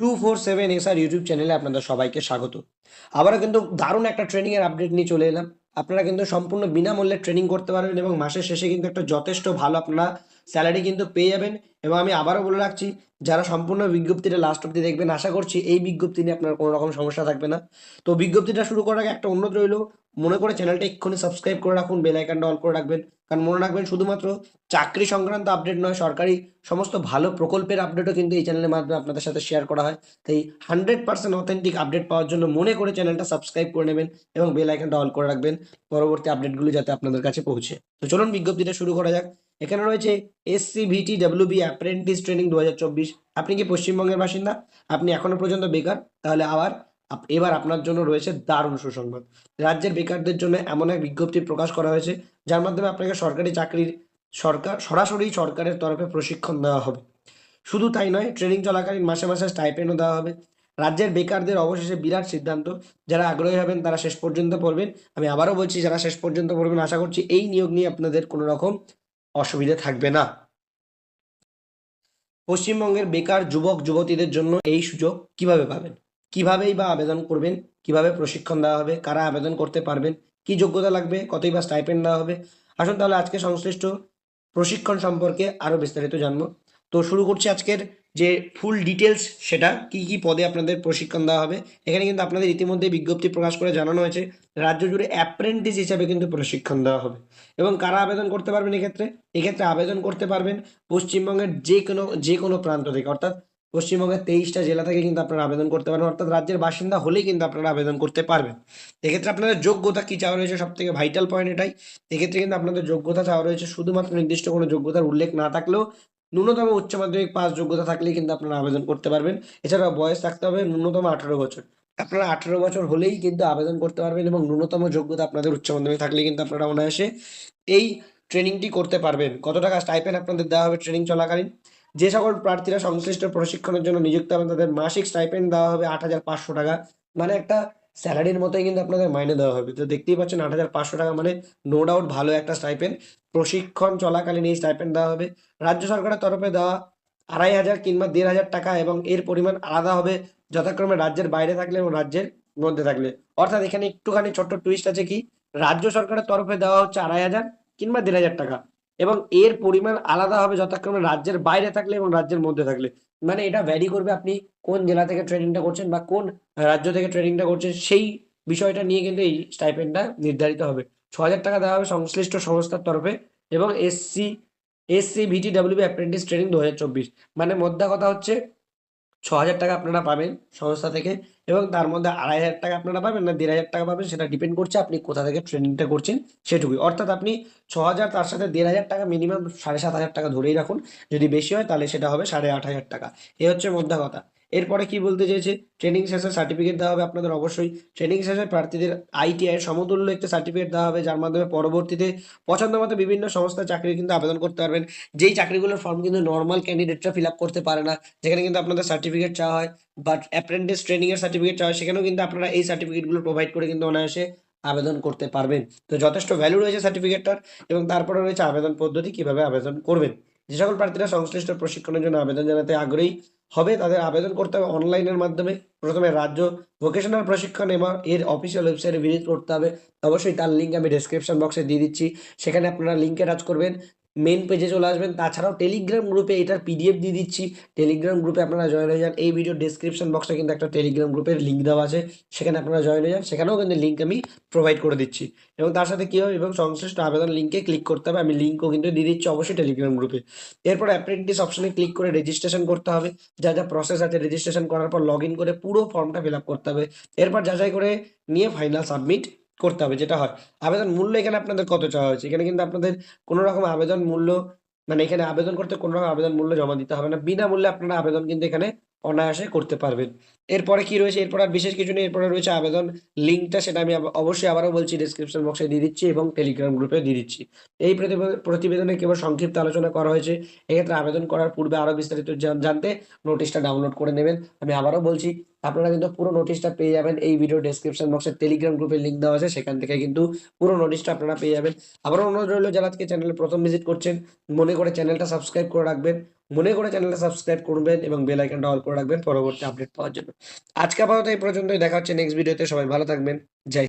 Two four seven S R YouTube চ্যানেলে আপনাদের সবাইকে স্বাগত। আবারও কিন্তু দারুণ একটা ট্রেনিংয়ের আপডেট নিয়ে চলে এলাম। আপনারা কিন্তু সম্পূর্ণ বিনামূল্যে ট্রেনিং করতে পারবেন এবং মাসের শেষে কিন্তু একটা যথেষ্ট ভালো আপনারা স্যালারি কিন্তু পেয়ে যাবেন। এবং আমি আবারও বলে রাখছি, যারা সম্পূর্ণ বিজ্ঞপ্তিটা লাস্ট অব্দি দেখবেন, আশা করছি এই বিজ্ঞপ্তি নিয়ে আপনার কোনো রকম সমস্যা থাকবে না। তো বিজ্ঞপ্তিটা শুরু করার আগে একটা অনুরোধ রইল, মনে করে চ্যানেলটা এক্ষুনি সাবস্ক্রাইব করে রাখুন বেল আইকনটা অল করে রাখবেন। কারণ মনে রাখবেন, শুধুমাত্র চাকরি সংক্রান্ত আপডেট নয়, সরকারি সমস্ত ভালো প্রকল্পের আপডেটও কিন্তু এই চ্যানেলের মাধ্যমে আপনাদের সাথে শেয়ার করা হয়। তাই হান্ড্রেড পার্সেন্ট অথেন্টিক আপডেট পাওয়ার জন্য মনে করে চ্যানেলটা সাবস্ক্রাইব করে নেবেন এবং বেল আইকনটা অল করে রাখবেন, পরবর্তী আপডেটগুলো যাতে আপনাদের কাছে পৌঁছে। তো চলুন বিজ্ঞপ্তিটা শুরু করা যাক। এখানে রয়েছে SC VT WB apprentice training দু হাজার চব্বিশ। আপনি কি পশ্চিমবঙ্গের বাসিন্দা? আপনি এখনও পর্যন্ত বেকার? তাহলে আবার এবার আপনার জন্য রয়েছে দারুণ সুসংবাদ। রাজ্যের বেকারদের জন্য এমন এক বিজ্ঞপ্তি প্রকাশ করা হয়েছে, যার মাধ্যমে আপনাকে সরকারি চাকরির সরকার সরাসরি সরকারের তরফে প্রশিক্ষণ দেওয়া হবে। শুধু তাই নয়, ট্রেনিং চলাকালীন মাসে মাসে স্টাইপেন্ডও দেওয়া হবে। রাজ্যের বেকারদের অবশেষে বিরাট সিদ্ধান্ত, যারা আগ্রহী হবেন তারা শেষ পর্যন্ত পড়বেন। আমি আবারও বলছি, যারা শেষ পর্যন্ত পড়বেন, আশা করছি এই নিয়োগ নিয়ে আপনাদের কোনো রকম অসুবিধা থাকবে না। পশ্চিমবঙ্গের বেকার যুবক, যুবতীদের জন্য এই সুযোগ কীভাবে পাবেন? কিভাবেই বা আবেদন করবেন? কীভাবে প্রশিক্ষণ দেওয়া হবে? কারা আবেদন করতে পারবেন? কি যোগ্যতা লাগবে? কতই বা স্টাইপেন্ড দেওয়া হবে? আসুন তাহলে আজকে সংশ্লিষ্ট প্রশিক্ষণ সম্পর্কে আরও বিস্তারিত জানব। তো শুরু করছি আজকের যে ফুল ডিটেলস সেটা কি কি পদে আপনাদের প্রশিক্ষণ দেওয়া হবে। এখানে কিন্তু আপনাদের ইতিমধ্যে বিজ্ঞপ্তি প্রকাশ করে জানানো হয়েছে, রাজ্য জুড়ে অ্যাপ্রেন্টিস হিসাবে কিন্তু প্রশিক্ষণ দেওয়া হবে। এবং কারা আবেদন করতে পারবেন এক্ষেত্রে? এক্ষেত্রে আবেদন করতে পারবেন পশ্চিমবঙ্গের যে কোনো যে কোনো প্রান্ত থেকে। অর্থাৎ পশ্চিমবঙ্গের তেইশটা জেলা থেকে কিন্তু আপনারা আবেদন করতে পারবেন। অর্থাৎ রাজ্যের বাসিন্দা হলেই কিন্তু আপনারা আবেদন করতে পারবেন। এক্ষেত্রে আপনাদের যোগ্যতা কি চাওয়া রয়েছে সব থেকে ভাইটাল পয়েন্ট এটাই। এক্ষেত্রে কিন্তু আপনাদের যোগ্যতা চাওয়া রয়েছে। শুধুমাত্র নির্দিষ্ট কোনো যোগ্যতার উল্লেখ না থাকলেও ন্যূনতম উচ্চ মাধ্যমিক পাস যোগ্যতা থাকলেই কিন্তু আপনারা আবেদন করতে পারবেন। এছাড়াও বয়স থাকতে হবে ন্যূনতম আঠারো বছর। আপনারা আঠারো বছর হলেই কিন্তু আবেদন করতে পারবেন এবং ন্যূনতম যোগ্যতা আপনাদের উচ্চ মাধ্যমিক থাকলে কিন্তু আপনারা অনায়াসে এই ট্রেনিংটি করতে পারবেন। কত টাকা স্টাইপেন্ড আপনাদের দেওয়া হবে ট্রেনিং চলাকালীন? যে সকল প্রার্থীরা সংশ্লিষ্ট প্রশিক্ষণের জন্য নিযুক্ত হবেন, তাদের মাসিক স্টাইপেন্ড দেওয়া হবে আট হাজার পাঁচশো টাকা। মানে একটা স্যালারির মতোই কিন্তু আপনাদের মাইনে দেওয়া হবে। তো দেখতেই পাচ্ছেন আট হাজার পাঁচশো টাকা মানে নো ডাউট ভালো একটা স্টাইপেন্ড প্রশিক্ষণ চলাকালীন এই স্টাইপেন্ড দেওয়া হবে। রাজ্য সরকারের তরফে দেওয়া আড়াই হাজার কিংবা দেড় হাজার টাকা এবং এর পরিমাণ আলাদা হবে যথাক্রমে রাজ্যের বাইরে থাকলে এবং রাজ্যের মধ্যে থাকলে। অর্থাৎ এখানে একটুখানি ছোট্ট টুইস্ট আছে কি? রাজ্য সরকারের তরফে দেওয়া হচ্ছে আড়াই হাজার কিংবা দেড় হাজার টাকা। এবং এর পরিমাণ আলাদা হবে যথাক্রমে রাজ্যের বাইরে থাকলে এবং রাজ্যের মধ্যে থাকলে। মানে এটা ভ্যারি করবে আপনি কোন জেলা থেকে ট্রেনিংটা করছেন বা কোন রাজ্য থেকে ট্রেনিংটা করছেন, সেই বিষয়টা নিয়ে কিন্তু এই স্টাইপেন্ডটা নির্ধারিত হবে। ছ হাজার টাকা দেওয়া হবে সংশ্লিষ্ট সংস্থার তরফে এবং SC SC VT W apprentice training দু হাজার চব্বিশ। মানে মোদ্দা কথা হচ্ছে ছ হাজার টাকা আপনারা পাবেন সংস্থা থেকে এবং তার মধ্যে আড়াই হাজার টাকা আপনারা পাবেন না দেড় হাজার টাকা পাবেন, সেটা ডিপেন্ড করছে আপনি কোথা থেকে ট্রেনিংটা করছেন সেটুকুই। অর্থাৎ আপনি ছ হাজার তার সাথে দেড় হাজার টাকা মিনিমাম সাড়ে সাত হাজার টাকা ধরেই রাখুন। যদি বেশি হয় তাহলে সেটা হবে সাড়ে আট হাজার টাকা। এ হচ্ছে মধ্যা কথা। এরপরে কি বলতে চেয়েছে ট্রেনিং শেষে সার্টিফিকেট দেওয়া হবে আপনাদের অবশ্যই। ট্রেনিং শেষে প্রার্থীদের আইটিআই সমতুল্য একটা সার্টিফিকেট দেওয়া হবে, যার মাধ্যমে পরবর্তীতে পছন্দ মতো বিভিন্ন সংস্থার চাকরি কিন্তু আবেদন করতে পারবেন। যেই চাকরিগুলোর ফর্ম কিন্তু নর্মাল ক্যান্ডিডেটরা ফিল আপ করতে পারে না, যেখানে কিন্তু আপনাদের সার্টিফিকেট চাওয়া হয় বাট অ্যাপ্রেন্টিস ট্রেনিং এর সার্টিফিকেট চাওয়া হয়, সেখানেও কিন্তু আপনারা এই সার্টিফিকেটগুলো প্রোভাইড করে কিন্তু অনায়াসে আবেদন করতে পারবেন। তো যথেষ্ট ভ্যালু রয়েছে সার্টিফিকেটটার এবং তারপরে রয়েছে আবেদন পদ্ধতি, কীভাবে আবেদন করবেন। যে সকল প্রার্থীরা সংশ্লিষ্ট প্রশিক্ষণের জন্য আবেদন জানাতে আগ্রহী হবে, তাদের আবেদন করতে হবে অনলাইনের মাধ্যমে। প্রথমে রাজ্য ভোকেশনাল প্রশিক্ষণ এবং এর অফিসিয়াল ওয়েবসাইটে ভিজিট করতে হবে। অবশ্যই তার লিঙ্ক আমি ডেসক্রিপশন বক্সে দিয়ে দিচ্ছি। সেখানে আপনারা লিঙ্কে কাজ করবেন। মেন পেজে চলে আসবেন। তাছাড়াও টেলিগ্রাম গ্রুপে এটার পিডিএফ দিয়ে দিচ্ছি। টেলিগ্রাম গ্রুপে আপনারা জয়েন হয়ে যান। এই ভিডিও ডেসক্রিপশন বক্সে কিন্তু একটা টেলিগ্রাম গ্রুপের লিঙ্ক দেওয়া আছে। সেখানে আপনারা জয়েন হয়ে যান। সেখানেও কিন্তু লিঙ্ক আমি প্রোভাইড করে দিচ্ছি। এবং তার সাথে কী হবে? এবং সংশ্লিষ্ট আবেদন লিঙ্কে ক্লিক করতে হবে। আমি লিঙ্কও কিন্তু দিয়ে দিচ্ছি অবশ্যই টেলিগ্রাম গ্রুপে এরপর অ্যাপ্রেন্টিস অপশনে ক্লিক করে রেজিস্ট্রেশন করতে হবে। যা যা প্রসেস আছে রেজিস্ট্রেশন করার পর লগ করে পুরো ফর্মটা ফিল করতে হবে। এরপর যাচাই করে নিয়ে ফাইনাল সাবমিট করতে হবে যেটা হয়। আবেদন মূল্য এখানে আপনাদের কত চাওয়া হয়েছে? এখানে কিন্তু আপনাদের কোনো রকম আবেদন মূল্য মানে এখানে আবেদন করতে কোনো রকম আবেদন মূল্য জমা দিতে হবে না। বিনামূল্যে আপনারা আবেদন কিন্তু এখানে অনায়াসে করতে পারবেন। এরপরে কি রয়েছে? এরপর আর বিশেষ কিছু নেই। এরপরে রয়েছে আবেদন লিঙ্কটা, সেটা আমি অবশ্যই আবারও বলছি ডিসক্রিপশন বক্সে দিয়ে দিচ্ছি এবং টেলিগ্রাম গ্রুপে দিয়ে দিচ্ছি। এই প্রতিবে- প্রতিবেদনে কেবল সংক্ষিপ্ত আলোচনা করা হয়েছে। এক্ষেত্রে আবেদন করার পূর্বে আরও বিস্তারিত জানতে নোটিশটা ডাউনলোড করে নেবেন। আমি আবারও বলছি, আপনারা কিন্তু পুরো নোটিশটা পেয়ে যাবেন। এই ভিডিও ডেসক্রিপশন বক্সে টেলিগ্রাম গ্রুপের লিঙ্ক দেওয়া আছে। সেখান থেকে কিন্তু পুরো নোটিশটা আপনারা পেয়ে যাবেন। আবারও অনুরোধ রইল, যারা আজকে চ্যানেলে প্রথম ভিজিট করছেন, মনে করে চ্যানেলটা সাবস্ক্রাইব করে রাখবেন। মনে করে চ্যানেলটা সাবস্ক্রাইব করবেন এবং বেল আইকনটা অল করে রাখবেন পরবর্তী আপডেট পাওয়ার জন্য। আজকে আপাতত এই পর্যন্তই, দেখা হচ্ছে নেক্সট ভিডিওতে সবাই ভালো থাকবেন, জয়